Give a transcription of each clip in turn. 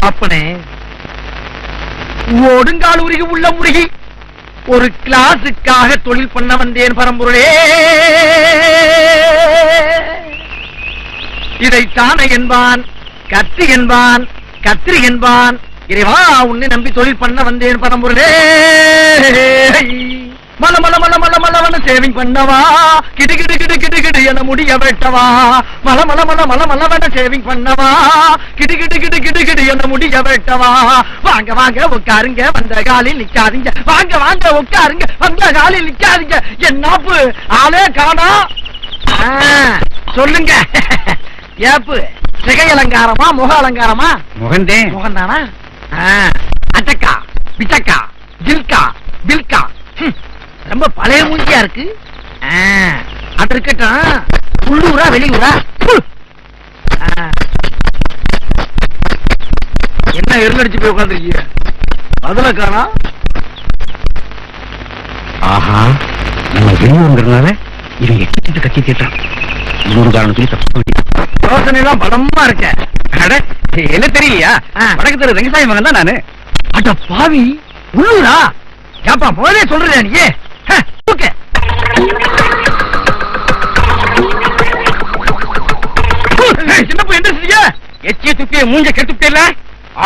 பாப்பனே ஒடுங்கால் உருகி உள்ள முருகி ஒரு கிளாஸுக்காக தொழில் பண்ண வந்தேன் பரம்பொருளே. இதை என்பான் கத்தி என்பான் கத்திரி என்பான் இறைவா உன்னை நம்பி தொழில் பண்ண வந்தேன் பரம்பொருளே. மல மல மல மல மலவன சேவிங் பண்ணவா? கிடு கிடு கிடு கிடு கிடு என முடிய வெட்டவா? மல மல மல மல மலவன சேவிங் பண்ணவா? கிடு கிடு கிடு கிடு கிடு என முடிய வெட்டவா? வாங்க வாங்க உட்காருங்க வந்த காலில் நிக்காதீங்க. வாங்க வாங்க உட்காருங்க வந்த காலில் நிக்காதீங்க. என் நாப்பு ஆளே காணா? சொல்லுங்க. ஏப்பு சிகை அலங்காரமா முக அலங்காரமா? முகந்தே. முகந்தானா? அட்டக்கா பிச்சக்கா ஜில்கா பில்கா. ஹம், ரொம்ப பழைய மூஞ்சியா இருக்கு? அது இருக்கட்டும். உள்ளூரா வெளியூரா. என்ன எருளடிச்சு போய் உட்காந்துருக்கீங்க அதுல காணா? ஆஹா நம்ம வெளியூருங்கிறதுனால இவன் எட்டு கத்தி தீட்டான் இன்னொரு காரணம் சொல்லி தப்பு யோசனை எல்லாம் பலமா இருக்க. என்ன தெரியலையா. வடக்கு தெரு வெங்கசாமி மகன் தான் நானு. அட பாவி உள்ளூரா? ஏப்பா முதலே சொல்றேன் நீ எச்சிய துப்பிய மூஞ்ச கெட்டுப்பிட்டல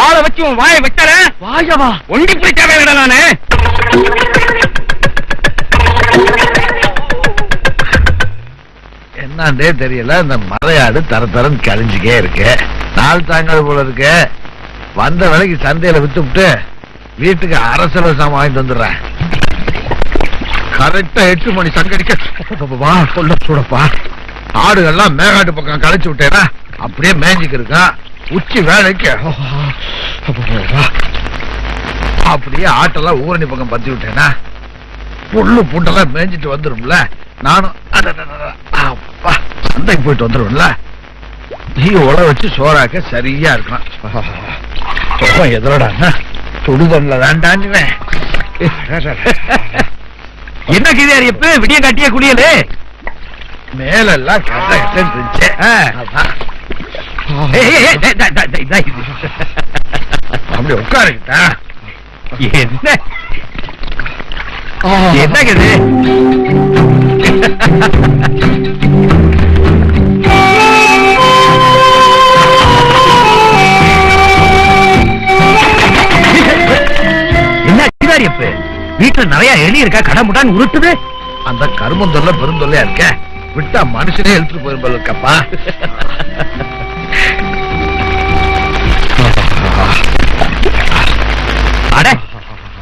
ஆளை வச்சு உன் வாயை வெட்டல வாயவா? ஒண்டி போய் தேவையில்லை நானு? என்னண்டே தெரியல இந்த மலையாடு தர தரன்னு கழிஞ்சுக்கே இருக்கு. நாள் தாங்காது போல இருக்கு. வந்த வேலைக்கு சந்தையில வித்துவிட்டு வீட்டுக்கு அரசல சாமான் வாங்கிட்டு வந்துடுறேன். கரெக்டா எட்டு மணி சங்கடிக்க. வா சொல்ல சூடப்பா. ஆடுகள்லாம் மேகாட்டு பக்கம் கழிச்சு விட்டேனா அப்படியே மேஞ்சிக்கு இருக்கான் உச்சி வேலைக்கு. அப்படியே ஆட்டெல்லாம் ஊரணி பக்கம் பத்தி விட்டேனா. புல்லு பூண்டெல்லாம் மேய்ஞ்சிட்டு வந்துரும்ல. நானும் அப்பா சந்தைக்கு போயிட்டு வந்துரும்ல நீ உழ வச்சு சோறாக்க சரியா இருக்கும் சுகம் எதிரோடா சுடுதல்ல வேண்டான்னு என்ன கிரியார் எப்ப விடிய காட்டிய குளியலு. மேலெல்லாம் கட்ட இருந்துச்சு. அப்படி உட்காருக்கிட்டா என்ன? என்னங்க இது வீட்டுல நிறைய எலி இருக்கா? கடை முட்டான்னு உருட்டுது. அந்த கருமந்தொல்ல பெருந்தொல்லையா இருக்க? விட்டா மனுஷனே இழுத்துட்டு போயிரும் போல இருக்கப்பா. அட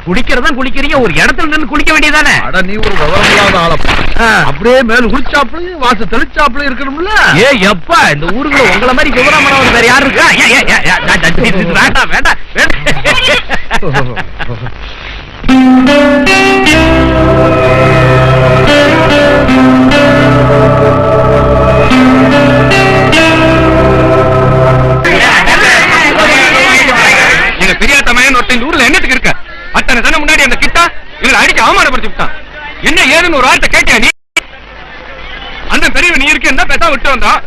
குளிக்கிறதா குளிக்கிறீங்க? ஒரு இடத்துல நின்னு குளிக்க வேண்டியதானே அட நீ ஒரு விவரம் இல்லாத ஆளப்பா அப்படியே மேல குளிச்சாப்புலயும் வாச தெளிச்சாப்புலயும் இருக்கணும்ல? ஏ எப்பா இந்த ஊருக்குள்ள உங்கள மாதிரி விவரம் பண்ணவர் வேற யாரு இருக்கா? வேண்டாம் வேண்டாம் விட்டு வந்தோம்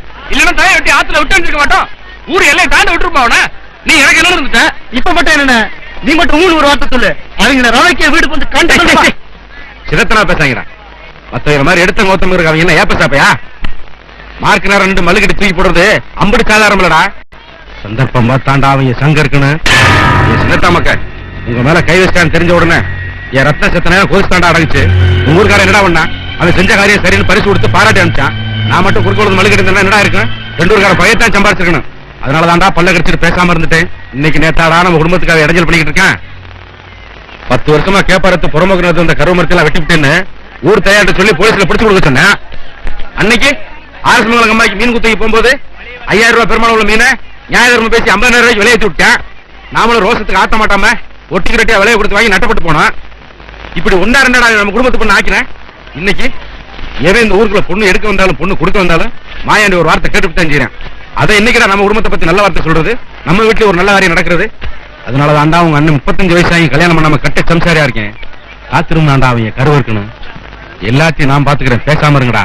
ஆத்துல விட்டு வந்துருக்க மாட்டோம். ஊர் எல்லையை தாண்ட விட்டுருப்பா அவன. நீ எனக்கு என்ன இருந்துட்ட? இப்ப மட்டும் என்ன நீ மட்டும் ஊழ் ஒரு வார்த்தை சொல்லு. அவங்க ரவைக்க வீடு வந்து கண்டு சிதத்தனா பேசாங்கடா மத்தவங்க மாதிரி எடுத்த மொத்தம் இருக்காங்க என்ன ஏப்ப சாப்பையா? மார்க் நேரம் ரெண்டு மல்லுக்கட்டி தூக்கி போடுறது. அம்படி சாதாரம் இல்லடா சந்தர்ப்பம் பார்த்தாண்டா அவங்க சங்க இருக்கணும் என் சின்னத்தா மக்க உங்க மேல கை வச்சிட்டான்னு தெரிஞ்ச உடனே என் ரத்ன சத்தனை கோசித்தாண்டா அடங்குச்சு உங்க ஊருக்காரன் என்னடா பண்ணா? அவன் செஞ்ச காரியம் சரின்னு பரிசு கொடுத்து பாராட்டி அனுப்பிச்சான். நான் மட்டும் குறுக்கோடு மல்லுக்கட்டி என்னடா இருக்கும் ரெண்டு ஊருக்கார பையத்தான் சம்பாரிச்சிருக்கணும். அதனால தான்டா பல்ல கடிச்சிட்டு பேசாம இருந்துட்டேன். இன்னைக்கு நேத்தாடா நம்ம குடும்பத்துக்காக இடைஞ்சல் பண்ணிக்கிட்டு இருக்கேன். பத்து வருஷமா கேப்பாரத்து புறமுகிறது இந்த கருவமரத்தெல்லாம் வெட்டிவிட்டேன்னு ஊர் தயார்ட்ட சொல்லி போலீஸ்ல பிடிச்சு கொடுக்க சொன்னேன். அன்னைக்கு ஆர்எஸ் அம்மாக்கு மீன் குத்தகை போகும்போது ஐயாயிரம் ரூபாய் பெருமாள் உள்ள மீனை நியாயதர்மம் பேசி ஐம்பதாயிரம் ரூபாய்க்கு விலையை விட்டேன் நாமளும் ரோசத்துக்கு ஆத்த மாட்டாம ஒட்டி கிரட்டியா விலையை கொடுத்து வாங்கி நட்டப்பட்டு போனோம். இப்படி ஒன்னா ரெண்டா நம்ம குடும்பத்து பொண்ணு ஆக்கினேன். இன்னைக்கு எவன் இந்த ஊருக்குள்ள பொண்ணு எடுக்க வந்தாலும் பொண்ணு கொடுக்க வந்தாலும் மாயாண்டி ஒரு வார்த்தை கேட்டுவிட்டு தான் அதை என்னைக்குடா நம்ம குடும்பத்தை பத்தி நல்ல வார்த்தை சொல்றது. நம்ம வீட்டுல ஒரு நல்ல காரியம் நடக்கிறது. அதனால தாண்டா உங்க அண்ணன் முப்பத்தஞ்சு வயசாகி கல்யாணம் பண்ணாம கட்ட சம்சாரியா இருக்கேன். காத்திருந்தாண்டா அவங்க கருவு இருக்கணும் எல்லாத்தையும் நான் பாத்துக்கிறேன் பேசாம இருங்கடா.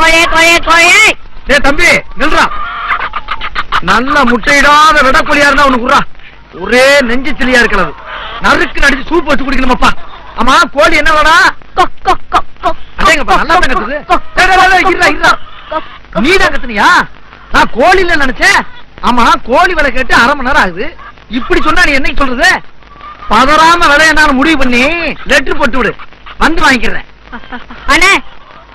கோழி கோழி கோழி டேய் தம்பி நில்றா. நல்ல முட்டையிடாத விடக்கொலியா இருந்தா உனக்கு ஒரே நெஞ்சு சிலியா இருக்கிறது. நறுக்கு நடிச்சு சூப் வச்சு குடிக்கணுமாப்பா. ஆமா கோழி என்ன கொக். நீ தான் கத்துனியா? நான் கோழி இல்ல நினைச்சேன். ஆமா கோழி விலை கேட்டு அரை மணி நேரம் ஆகுது. இப்படி சொன்னா நீ என்னைக்கு சொல்றது? பதறாம விலைய நான் முடிவு பண்ணி லெட்டர் போட்டு விடு. வந்து வாங்கிக்கிறேன். அண்ணே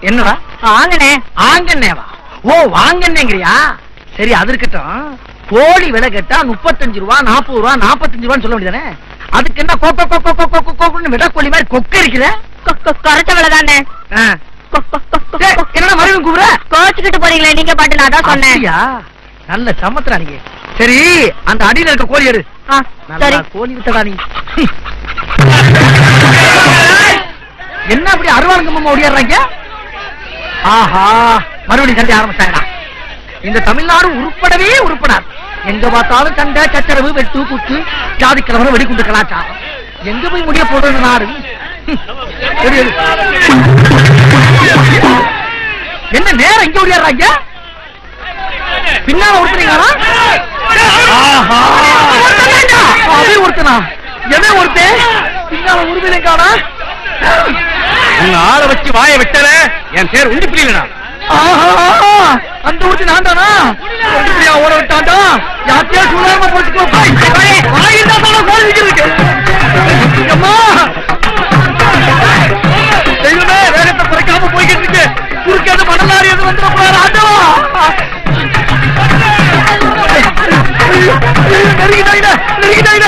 என்னடா? வாங்கண்ணே ஆங்கன்னேவா ஓ வாங்கன்னேங்கிறியா சரி அது இருக்கட்டும் கோழி விலை கேட்டா முப்பத்தஞ்சு ரூபா நாற்பது ரூபா நாற்பத்தஞ்சு ரூபான்னு சொல்ல வேண்டியதானே? அதுக்கு என்ன கொக்க கொக்க கொக்க கொக்க கொக்கன்னு விட கோழி மாதிரி கொக்க கொக், குறைச்ச விலை தானே. என்னடா மறுபடியும் கூப்பிடுற? கோச்சுக்கிட்டு போறீங்களே நீங்க பாட்டு நான் தான் சொன்னேன்? நல்ல சமத்துறா நீங்க சரி அந்த அடியில இருக்க கோழி எடு. கோழி வித்தடா நீ. என்ன அப்படி அருவாளுங்கம்மா ஓடியாடுறாங்க? ஆஹா மறுபடியும் சண்டை ஆரம்பிச்சாங்கடா இந்த தமிழ்நாடு உருப்படவே உருப்படாது. எங்க பார்த்தாலும் சண்டை சச்சரவு வெட்டு குத்து ஜாதி கிழமை வெடிக்குண்டு கலாச்சாரம். எங்க போய் முடிய போடுறது நாடு? என்ன நேரம் இங்க ஓடியாடுறாங்க? பின்னால ஒருத்தனீங்களா ஆஹா. அவன் ஒருத்தனா? எவன் ஒருத்தன்? பின்னால உருவிலைங்கானா உங்க ஆளை வச்சு வாயை விட்டல. என் பேர் உண்டு ஆஹா! அந்த ஊத்தி நான் தானா? ஓட விட்டாண்டா? யாத்தியா சுடாம போட்டுக்கோ. தெய்வமே வேகத்தை குறைக்காம போய்கிட்டு இருக்கு. குறுக்கேது மணலாரி எது வந்துட போறாரு ஆண்டவா! நெருங்கிட்டாங்க நெருங்கிட்டாங்க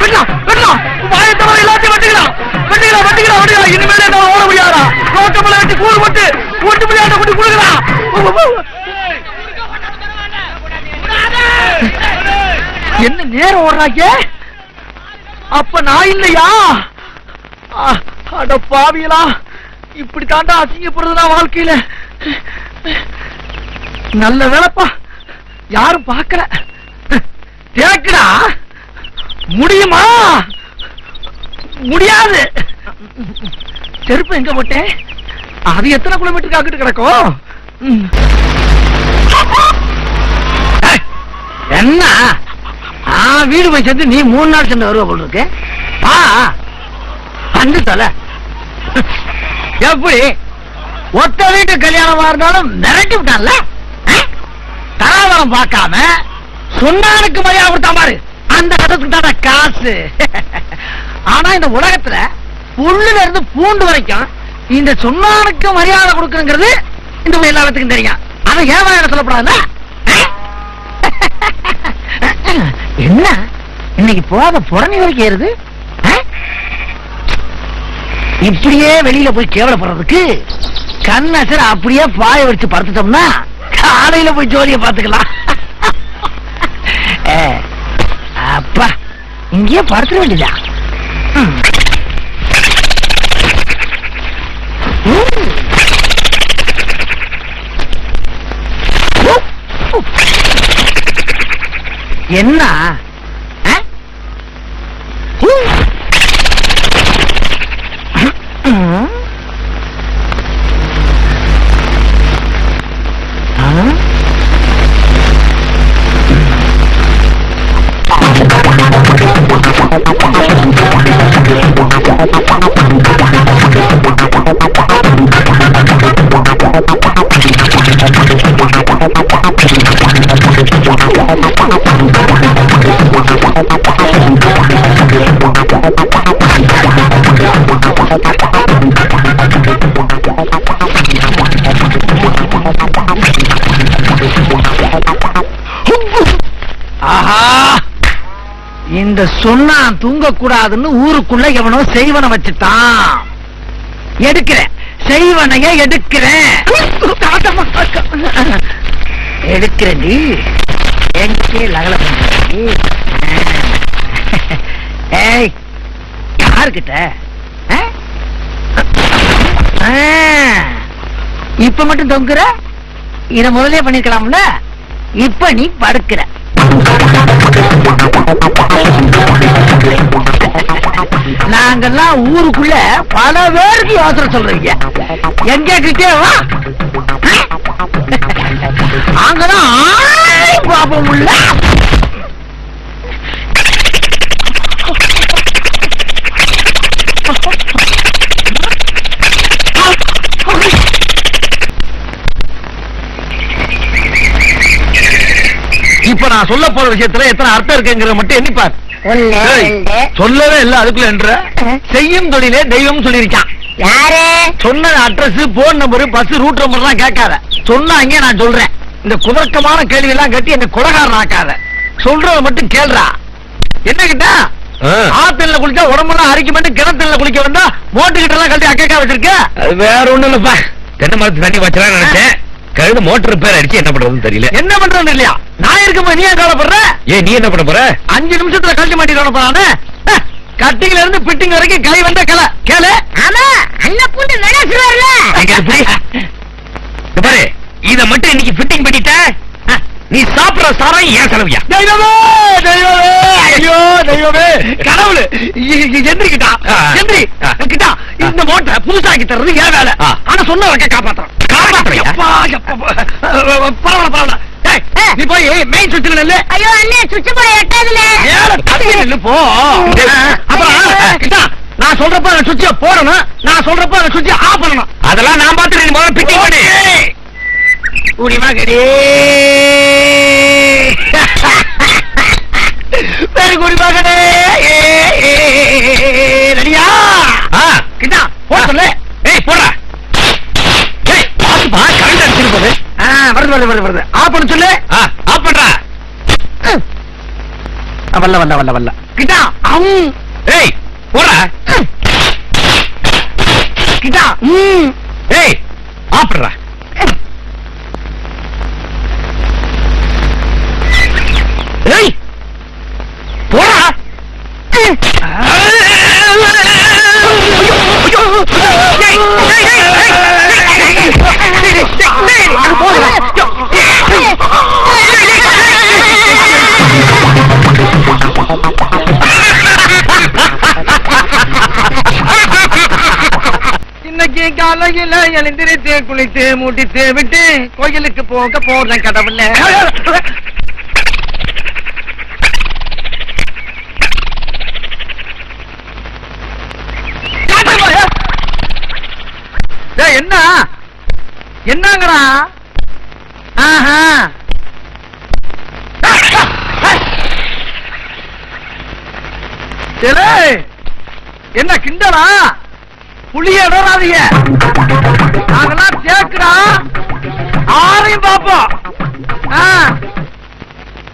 வெட்டலாம் வெட்டலாம் வாயத்தவரை எல்லாத்தையும் வெட்டுக்கலாம் வெட்டுக்கலாம் வெட்டுக்கலாம் வெட்டுக்கலாம் இனிமேல் நான் ஓட முடியாதா? ரோட்டமலை வெட்டி கூறு போட்டு ஓட்டு முடியாத கொண்டு கொடுக்கலாம் என்ன நேரம் ஓடுறாங்க அப்ப நான் இல்லையா? ஆ, அட பாவியலா இப்படி தாண்டா வாழ்க்கையில. நல்ல வேலைப்பா. யாரும் பாக்கல தேக்குடா. முடியுமா? முடியாது. செருப்பு எங்க போட்டேன்? அது எத்தனை கிலோமீட்டருக்கு ஆக்கிட்டு கிடக்கும் என்ன? வீடு போய் சேர்ந்து நீ மூணு நாள் சென்று வருவ போல இருக்கு. ஆ வந்து தொலை. எப்படி? ஒத்த வீட்டு கல்யாணமா இருந்தாலும் மிரட்டி விட்டான்ல? ஆ? தராவரம் பார்க்காம சொன்னானுக்கு மரியாதை கொடுத்தா பாரு. அந்த இடத்துக்கு தான காசு. ஆனா இந்த உலகத்துல புல்லுல இருந்து பூண்டு வரைக்கும் இந்த சொன்னானுக்கு மரியாதை கொடுக்கணுங்கிறது இந்த எல்லாத்துக்கும் தெரியும். அதை ஏன் என்ன சொல்லப்படாதுல்ல என்ன? இன்னைக்கு போத புறணி வரைக்கும் ஏறுது? இப்படியே வெளியில போய் கேவலப்படுறதுக்கு கண்ணசர் அப்படியே பாய வச்சு படுத்துட்டோம்னா காலையில போய் ஜோலிய பாத்துக்கலாம் அப்பா இங்கேயே படுத்துட வேண்டியதா ம். ம். என்ன ஆ? ம். ம். ஆஹா! இந்த சொன்னான் தூங்க கூடாதுன்னு ஊருக்குள்ள எவனோ செய்வன வச்சுட்டான். எடுக்கிறேன். செய்வனைய எடுக்கிறேன். எடுக்கிறேன் டி. எங்கே லகல பண்றீ ஏய் யாருக்கிட்ட ஆ? ஆ, இப்ப மட்டும் தொங்குற? இத முதலே பண்ணிருக்கலாம்ல? இப்ப நீ படுக்கிற. நாங்கெல்லாம் ஊருக்குள்ள பல பேருக்கு யோசனை சொல்றீங்க எங்க கிட்டே வா அங்கதான் உள்ள நான் சொல்ல போற விஷயத்துல எத்தனை அர்த்தம் இருக்குங்கிறத மட்டும் எண்ணிப்பார் ஒண்ணு சொல்லவே இல்ல அதுக்குள்ள என்ற செய்யும் தொழிலே தெய்வம் சொல்லியிருக்கான். யாரு? சொன்ன address phone number bus route number எல்லாம் கேட்காத. சொன்னாங்க நான் சொல்றேன். இந்த குதர்க்கமான கேள்வி எல்லாம் கட்டி என்ன குலகாரன் ஆக்காத சொல்றத மட்டும் கேள்றா. என்ன கிட்டா? ஆத்தல்ல குளிச்சா உடம்பெல்லாம் அரிக்க மட்டும் கிணத்துல குளிக்க வந்தா மோட்டு கிட்ட எல்லாம் கழட்டி அக்கா வச்சிருக்க? அது வேற ஒண்ணும் இல்லப்பா. தென்னை மரத்து தண்ணி வச்சலாம் நினைச்சேன். கழுது மோட்டர் ரிப்பேர் அடிச்சு என்ன பண்றதுன்னு தெரியல. என்ன பண்றது இல்லையா நான் இருக்கும்போது நீ ஏன் கவலைப்படுற ஏன் நீ என்ன பண்ண போற? அஞ்சு நிமிஷத்துல கழட்டி மாட்டிட்டு போறானே? கட்டிங்ல இருந்து பிட்டிங் வரைக்கும் கை வந்த கலை. கேளு. ஆமா அண்ணா பூண்டு. இங்க பாரு இத மட்டும் இன்னைக்கு ஃபிட்டிங் பண்ணிட்ட நீ சாப்பிடுற சாரம் ஏன் செலவியா? தெய்வமே தெய்வமே ஐயோ தெய்வமே. கடவுள் எந்திரிக்கிட்டா. எந்திரி. கிட்டா. இந்த மோட்டை புதுசாக்கி தர்றது ஏன் வேலை. ஆனா சொன்ன வைக்க காப்பாத்துறோம் பரவாயில்ல பரவாயில்ல. ஏய், ஆ. நீ போய் மெயின் சுவிட்சில் நில்லு. ஐயோ அண்ணே சுவிட்ச் போட எட்டாதுல நில்லு போ. நான் சொல்றப்ப அந்த சுவிட்ச போடணும். நான் சொல்றப்ப அந்த சுவிட்ச ஆஃப் பண்ணணும். அதெல்லாம் நான் பார்த்து நீ முதல்ல பண்ணு. பெரு ரெடியா ஆ, கிட்டா போட சொல்லு ஏய் போடா ஏய் பாத்துப்பா கரண்ட் அடிச்சிட்டு போகுது ஆ, வருது வருது வருது வருது ஆஃப் பண்ண சொல்லு ஆ, ஆஃப் பண்றா ஆ, வல்ல வல்ல வல்ல வல்ல. கிட்டா அம். ஏய் போடா. கிட்டா ம். ஏய் ஆஃப் காலையில எழுந்திரித்து குளித்து மூட்டித்து விட்டு கோயிலுக்கு போக போறேன் கடவுள. என்ன? என்னங்கடா ஆஹா. என்ன கிண்டலா? புளிய விடாதீங்க நாங்கெல்லாம் கேக்குறா ஆரையும் பாப்போம் ஆ.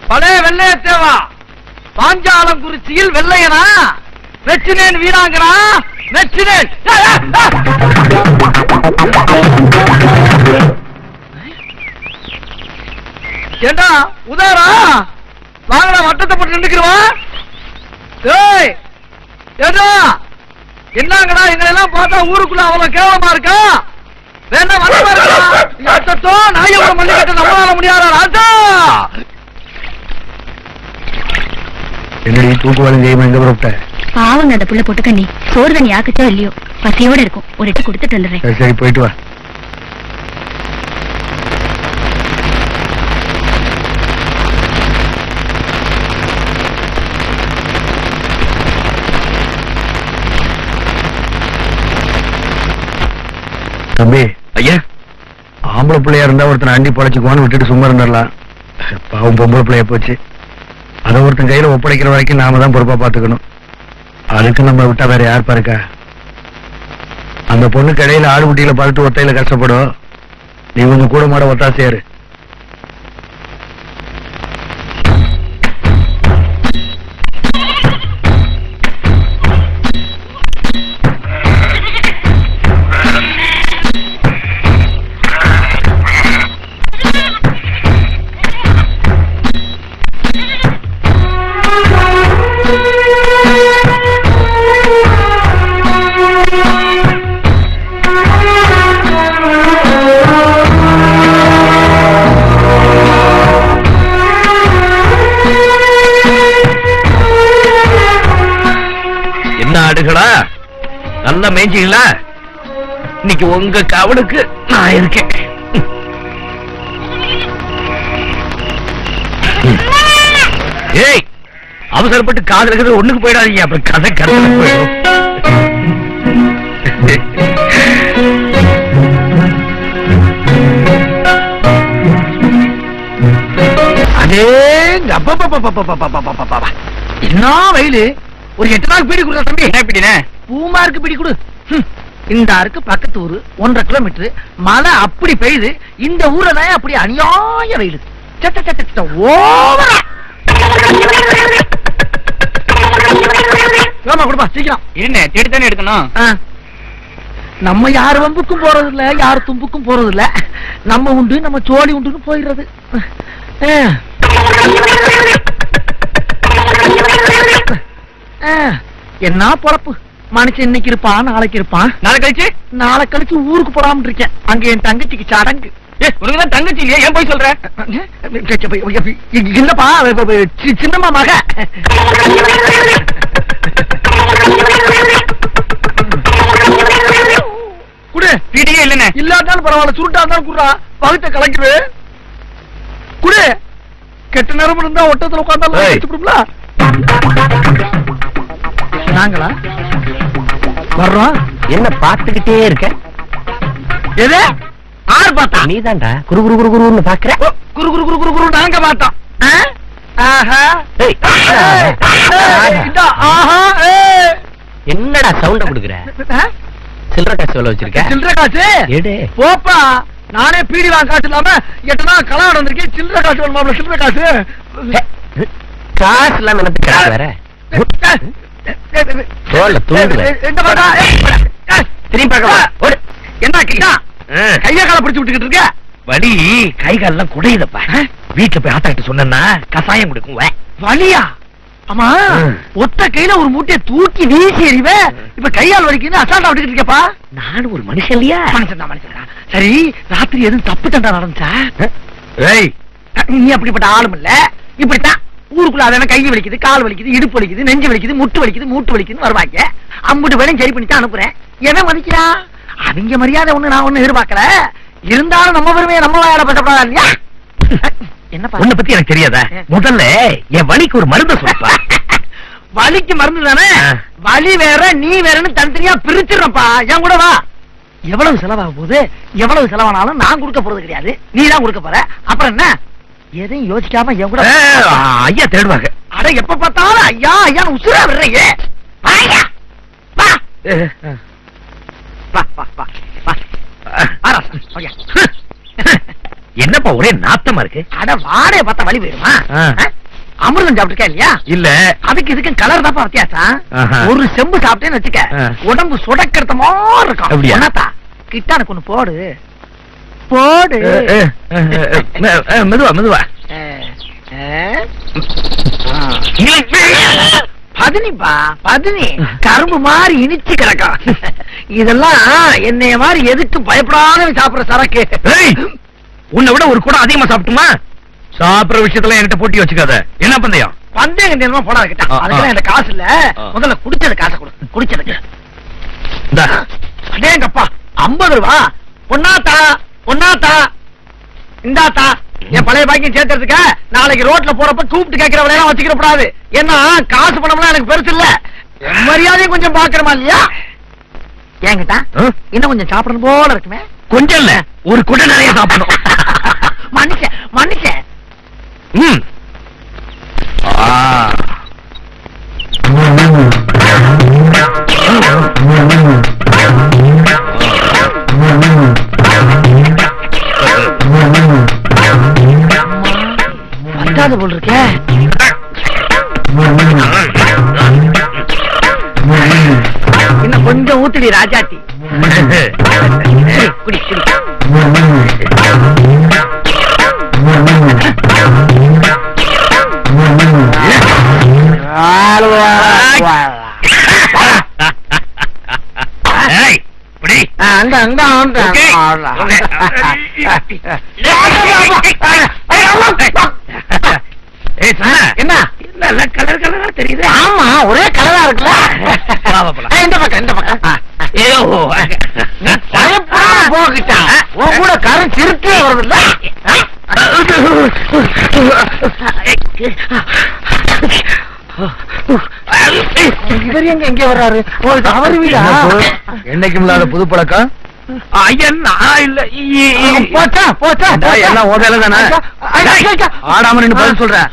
பழைய வெள்ளைய தேவா பாஞ்சாலம் குறிச்சியில் வெள்ளையனா? வெச்சினேன் வீணாங்கிறா வெச்சினேன் ஏண்டா உதாரா வாங்கடா வட்டத்தை போட்டு நின்றுக்கிறவா ஏய் ஏண்டா? என்னங்கடா எங்களை எல்லாம் பார்த்தா ஊருக்குள்ள அவ்வளவு கேவலமா இருக்கா? வேணா வந்தமா இருக்கா அத்தோ நாயோட மல்லிகட்ட நம்மளால முடியாதா ராஜா? என்னடி தூக்குவாளும் செய்யுமா எங்க புறப்பட்ட? பாவங்க அந்த புள்ள போட்டு கண்ணி சோறு தண்ணி ஆக்குச்சோ இல்லையோ? பசியோட இருக்கும். ஒரு எட்டு கொடுத்துட்டு வந்துடுறேன். சரி போயிட்டு வா. தம்பி. ஐயா? ஆம்பளை பிள்ளையா இருந்தா ஒருத்தன் அண்டி பொழைச்சுக்குவான்னு விட்டுட்டு சும்மா இருந்துடலாம். பாவம் பொம்பளை பிள்ளையா போச்சு. அதை ஒருத்தன் கையில ஒப்படைக்கிற வரைக்கும் நாம தான் பொறுப்பா பாத்துக்கணும் அதுக்கு நம்ம விட்டா வேற யார் பாருக்கா அந்த பொண்ணு கடையில ஆடு குட்டியில பார்த்து ஒத்தையில கஷ்டப்படும். நீ கொஞ்சம் கூட மாட ஒத்தாசையாரு மேய்ச்சிங்களா இன்னைக்கு உங்க கவனுக்கு நான் இருக்கேன். ஏய் அவசரப்பட்டு காதல் இருக்கிறது ஒண்ணுக்கு போயிடாதீங்க. அப்புறம் கதை கதை போயிடும். என்ன வெயிலு? ஒரு எட்டு நாள் பீடி கொடுத்தா தம்பி. என்ன இப்படினே பூமாருக்கு பிடி கொடு. இந்த ஆருக்கு பக்கத்து ஊரு ஒன்றரை கிலோமீட்டர் மழை அப்படி பெய்யுது இந்த ஊர்ல தான் அப்படி அநியாய வெயில். ஓவரா. ஆமா கொடுப்பா சீக்கிரம். இருண்ணே தேடி தானே எடுக்கணும். நம்ம யார் வம்புக்கும் போறது இல்ல யார் தும்புக்கும் போறது இல்ல நம்ம உண்டு நம்ம சோழி உண்டுன்னு போயிடுறது. என்ன பொழப்பு? மனுஷன் இன்னைக்கு இருப்பான் நாளைக்கு இருப்பான். நாளை கழிச்சு? நாளை கழிச்சு ஊருக்கு போடாம இருக்கேன். அங்க என் தங்கச்சிக்கு சடங்கு. ஏ உனக்கு தான் தங்கச்சி இல்லையா? ஏன் போய் சொல்ற? இல்லப்பா சி- சின்னம்மா மக. குடு வீட்டையே இல்லண்ணே. இல்லாட்டாலும் பரவாயில்ல சுருட்டா இருந்தாலும் குடுறா. பகுத்த கலக்குது குடு. கெட்ட நேரம் இருந்தா ஒட்டத்துல உட்காந்தாலும் நாங்களா? வர்றோம்? என்ன பாத்துக்கிட்டே இருக்க? எது? ஆறு பார்த்தா? நீதான்டா குரு குரு குரு குருன்னு பாக்குற குரு குரு குரு குரு குரு நாங்க பார்த்தோம். என்னடா சவுண்ட குடுக்குற? சில்லற காசு எவ்வளவு வச்சிருக்க? சில்லறை காசு? எடு. போப்பா நானே பீடி வாங்க காசு இல்லாம எட்டனா கலா நடந்திருக்கேன் சில்லறை காசு வேணுமா சில்லறை காசு? காசு இல்லாம எனக்கு காசு வேற தோல்ல பாத்தா திரும்பி பார்க்கவா? ஓடு. என்ன கிட்டா? கைய கால பிடிச்சு விட்டுக்கிட்டு இருக்க? வலி கை கால்லாம் குடையுதப்பா. வீட்டுல போய் ஆத்தா கிட்ட சொன்னா கசாயம் கொடுக்கும். வலியா? ஆமா. ஒத்த கையில ஒரு மூட்டையை தூக்கி வீசி எறிவ இப்ப கையால் வலிக்குன்னு அசால்ட்டா விட்டுக்கிட்டு இருக்கப்பா? நானும் ஒரு மனுஷன் இல்லையா? மனுஷன் தான் மனுஷன். சரி ராத்திரி எதுவும் தப்பு தண்டா நடந்துச்சா? ஏய். நீ அப்படிப்பட்ட ஆளும் இல்ல. இப்படித்தான். ஊருக்குள்ள அதெல்லாம் கை வலிக்குது கால் வலிக்குது இடுப்பு வலிக்குது நெஞ்சு வலிக்குது முட்டு வலிக்குது மூட்டு வலிக்குதுன்னு வருவாங்க. அம்புட்டு வேலையும் சரி பண்ணி தான் அனுப்புறேன். எவன் மதிக்கிறான் அவங்க மரியாதை ஒண்ணு நான் ஒண்ணு எதிர்பார்க்கல. இருந்தாலும் நம்ம பெருமையை நம்ம வாயால பேசப்படாதா இல்லையா? என்னப்பா? உன்னை பத்தி எனக்கு தெரியாதா? முதல்ல என் வலிக்கு ஒரு மருந்து சொல்லுப்பா. வலிக்கு மருந்து தானே. வலி வேற நீ வேறன்னு தனித்தனியா பிரிச்சிடறப்பா. என் கூட வா. எவ்வளவு செலவாக போகுது எவ்வளவு செலவானாலும் நான் கொடுக்க போறது கிடையாது. நீ தான் கொடுக்க போற. அப்புறம் என்ன? எதையும் யோசிக்காம என் கூட ஐயா தேடுவாங்க. அட எப்ப பார்த்தாலும் ஐயா ஐயா உசுரா விடுறீங்க. வாயா வா. வா வா வா. வா. வா ராசா, வாயா. என்னப்பா ஒரே நாத்தமா இருக்கு? அட வாடைய பார்த்தா வலி போயிருமா? அமிர்தம் சாப்பிட்டுருக்கா இல்லையா? இல்ல. அதுக்கு இதுக்கும் கலர் தான் வித்தியாசம். ஒரு செம்பு சாப்பிட்டேன்னு வச்சுக்க. உடம்பு சுடக்கிறத மாதிரி இருக்கும்? ஒன்னாத்தா கிட்டானுக்கு ஒண்ணு போடு. போடு. மெதுவா மெதுவா. பதினிப்பா பதினி கரும்பு மாதிரி இனிச்சு கிடக்கும் இதெல்லாம் என்னைய மாதிரி எதுக்கு பயப்படாத சாப்பிடுற சரக்கு. உன்னை விட ஒரு கூட அதிகமா சாப்பிட்டுமா? சாப்பிடுற விஷயத்துல என்கிட்ட போட்டி வச்சுக்காத. என்ன பந்தயம்? பந்தயம் போடாத கிட்ட. ஆ, அதுக்கெல்லாம் ஆ. என்கிட்ட காசு இல்ல. முதல்ல குடிச்சது காசை கொடு. குடிச்சதுக்கு. அடேங்கப்பா ஐம்பது ரூபா. பொன்னாத்தா பொன்னாத்தா. இந்தாத்தா என் பழைய பாக்கியம் சேர்த்துறதுக்க? நாளைக்கு ரோட்ல போறப்ப கூப்பிட்டு கேட்கிற வேலையெல்லாம் வச்சுக்கிற கூடாது ஏன்னா காசு பணம்லாம் எனக்கு பெருசு இல்ல. மரியாதையும் கொஞ்சம் பாக்குறமா இல்லையா? ஏங்கிட்டா? இன்னும் கொஞ்சம் சாப்பிடணும் போல இருக்குமே. கொஞ்சம் இல்ல. ஒரு குடை நிறைய சாப்பிடணும். மனுஷன் மனுஷன். ம். ஆ. பத்தாது போல் இருக்கே இன்னும் கொஞ்சம் ஊத்துடி ராஜாத்தி குடி, குடி இப்படி. என்ன? நல்ல கலர் கலரா தெரியுது. ஆமா ஒரே கலரா இருக்குல்ல. இந்த பக்கம் இந்த பக்கம். ஐயோ பயப்படாத போகிட்டா. உன் கூட வருதுல்ல. இவர் எங்க எங்க வர்றாரு? அவர் வீடா? என்னைக்கும் இல்லாத புது பழக்கம் ஆடாம நின்னு பதில் சொல்றேன்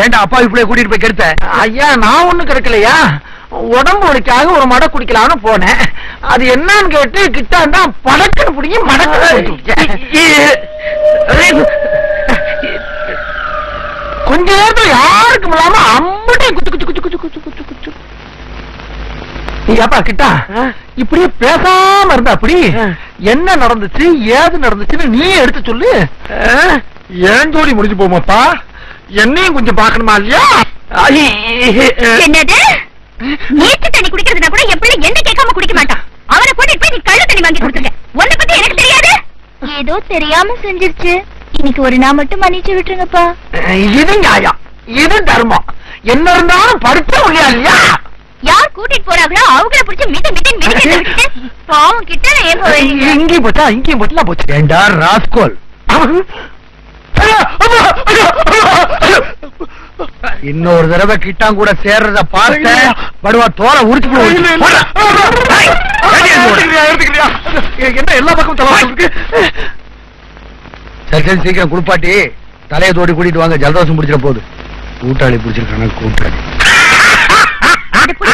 ஏன்டா அப்பா இப்படியே கூட்டிட்டு போய் கெடுத்த? ஐயா நான் ஒண்ணு கிடைக்கலையா? உடம்பு வலிக்காக ஒரு மடை குடிக்கலாம்னு போனேன். அது என்னன்னு கேட்டு கிட்டாண்டா படக்குன்னு பிடிங்கி மடக்கு கொஞ்ச நேரத்துல யாருக்கும் இல்லாம அம்பட்டே குச்சு குச்சு குச்சு குச்சு குச்சு குச்சு குச்சு ஏப்பா கிட்டா? இப்படியே பேசாம இருந்தா அப்படி? என்ன நடந்துச்சு? ஏது நடந்துச்சுன்னு நீ எடுத்து சொல்லு. ஏன் ஜோடி முடிஞ்சு போமாப்பா என்னையும் கொஞ்சம் பாக்கணுமா இல்லையா? என்னது? நீச்சல் தண்ணி குடிக்கிறதுனா கூட பிள்ளை என்ன கேட்காம குடிக்க மாட்டான். அவனை கூட்டிட்டு போய் நீ கள்ள தண்ணி வாங்கி கொடுத்துருக்க. உன்னை பத்தி எனக்கு தெரியாது. ஏதோ தெரியாம செஞ்சிருச்சு. இன்னைக்கு ஒரு நாள் மட்டும் மன்னிச்சு விட்டுருங்கப்பா. இது நியாயம். இது தர்மம். என்ன இருந்தாலும் படிச்ச முடியா இல்லையா? யார் கூட்டிட்டு போறாங்களோ அவங்கள பிடிச்சி மிதி மிதி மிதி பாவம் கிட்ட ஏன் போவீங்க இங்கேயும் போச்சா இங்கேயும் போச்சுல போச்சு ஏண்டா ராஸ்கோல். இன்னொரு தடவை கிட்டான் கூட சேர்றத பார்த்த படுவா தோலை உரிச்சு? என்ன எல்லா இருக்கு? சரி சரி சீக்கிரம் குளிப்பாட்டி தலையை தோடி கூட்டிட்டு வாங்க ஜலதோஷம் பிடிச்சிட போகுது. கூட்டாளி பிடிச்சிருக்காங்க கூட்டாளி உனக்கு